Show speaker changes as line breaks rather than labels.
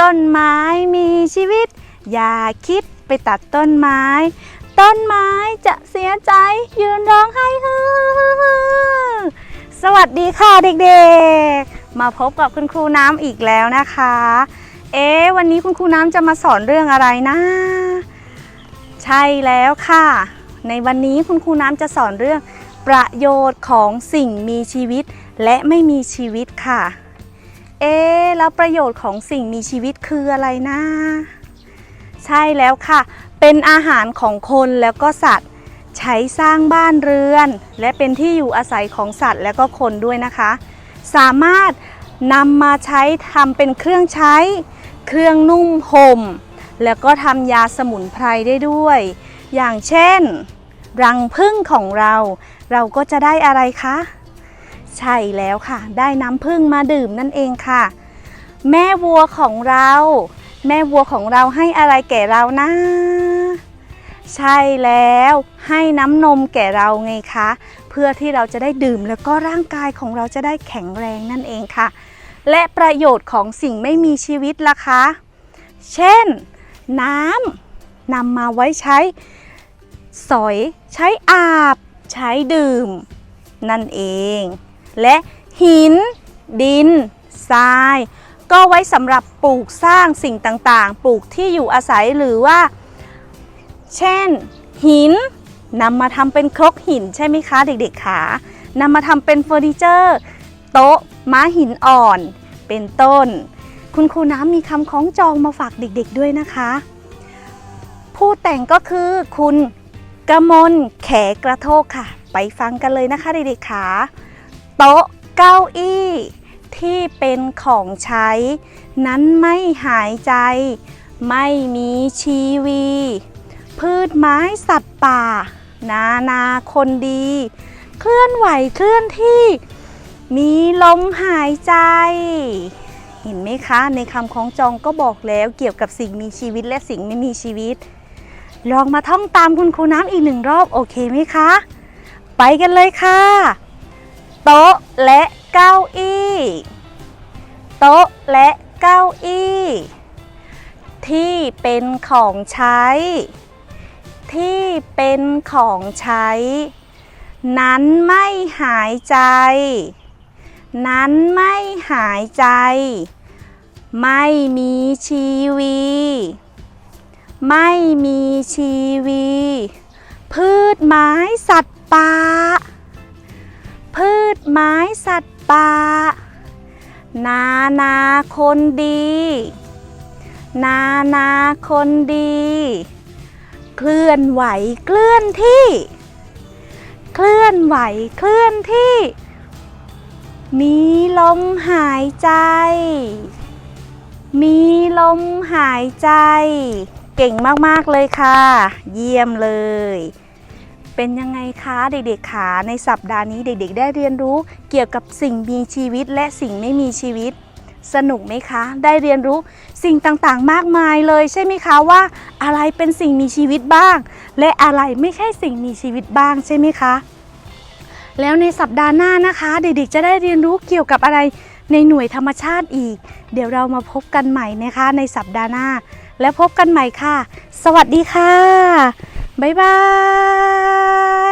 ต้นไม้มีชีวิต อย่าคิดไปตัดต้นไม้ ต้นไม้จะเสียใจยืนร้องไห้ฮือสวัสดีค่ะเด็กๆ มาพบกับคุณครูน้ำอีกแล้วนะคะ เอ๊วันนี้คุณครูน้ำจะมาสอนเรื่องอะไรนะ ใช่แล้วค่ะ ในวันนี้คุณครูน้ำจะสอนเรื่องประโยชน์ของสิ่งมีชีวิตและไม่มีชีวิตค่ะ เอ๊แล้วประโยชน์ของสิ่งมีชีวิตคืออะไรนะ ใช่แล้วค่ะ เป็นอาหารของคนแล้วก็สัตว์ ใช้สร้างบ้านเรือน และเป็นที่อยู่อาศัยของสัตว์และก็คนด้วยนะคะ สามารถนำมาใช้ทำเป็นเครื่องใช้ เครื่องนุ่งห่ม แล้วก็ทำยาสมุนไพรได้ด้วย อย่างเช่น รังผึ้งของเรา เราก็จะได้อะไรคะ ใช่แล้วค่ะ ได้น้ำผึ้งมาดื่มนั่นเองค่ะ แม่วัวของเรา แม่วัวของเราให้อะไรแก่เรานะ ใช่แล้วให้น้ำนมแก่เราไงคะ เพื่อที่เราจะได้ดื่มแล้วก็ร่างกายของเราจะได้แข็งแรงนั่นเองค่ะ และประโยชน์ของสิ่งไม่มีชีวิตล่ะคะ เช่น น้ำนำมาไว้ใช้ สอย ใช้อาบ ใช้ดื่ม นั่นเอง และหิน ดิน ทราย ก็ไว้สำหรับปลูกสร้างสิ่งต่างๆ ปลูกที่อยู่อาศัยหรือว่า เช่น หินนำมาทำเป็นครกหินใช่ไหมคะ เด็กๆขานำมาทำเป็นเฟอร์นิเจอร์ โต๊ะ ม้าหินอ่อน เป็นต้น คุณครูน้ำมีคำคล้องจองมาฝากเด็กๆด้วยนะคะ ผู้แต่งก็คือคุณกมลแขกระโทกค่ะ ไปฟังกันเลยนะคะเด็กๆขา โต๊ะเก้าอี้ที่เป็นของใช้ นั้นไม่หายใจ ไม่มีชีวี พืชไม้สัตว์ป่า นานาคนดี เคลื่อนไหวเคลื่อนที่ มีลมหายใจ เห็นไหมคะ ในคำคล้องจองก็บอกแล้วเกี่ยวกับสิ่งมีชีวิตและสิ่งไม่มีชีวิต ลองมาท่องตามคุณครูน้ำอีกหนึ่งรอบโอเคไหมคะ ไปกันเลยค่ะ ต๊ะและเก้าอี้ โต๊ะและเก้าอี้ ที่เป็นของใช้ ที่เป็นของใช้ นั้นไม่หายใจ นั้นไม่หายใจ ไม่มีชีวี ไม่มีชีวี พืชไม้สัตว์ป่า ชไม้สัตว์ป่า นานาคนดี นานาคนดี เคลื่อนไหวเคลื่อนที่ เคลื่อนไหวเคลื่อนที่ มีลมหายใจ มีลมหายใจ เก่งมาก ๆ เลยค่ะ เยี่ยมเลย เป็นยังไงคะเด็กๆคะในสัปดาห์นี้เด็กๆ ได้เรียนรู้เกี่ยวกับสิ่งมีชีวิตและสิ่งไม่มีชีวิต สนุกไหมคะ ได้เรียนรู้สิ่งต่างๆ มากมายเลยใช่ไหมคะว่า อะไรเป็นสิ่งมีชีวิตบ้าง และอะไรไม่ใช่สิ่งมีชีวิตบ้างใช่ไหมคะ แล้วในสัปดาห์หน้านะคะ เด็กๆ จะได้เรียนรู้เกี่ยวกับอะไรในหน่วยธรรมชาติอีก เดี๋ยวเรามาพบกันใหม่นะคะ ในสัปดาห์หน้า แล้วพบกันใหม่ค่ะ สวัสดีค่ะ 拜拜。